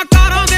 sua cara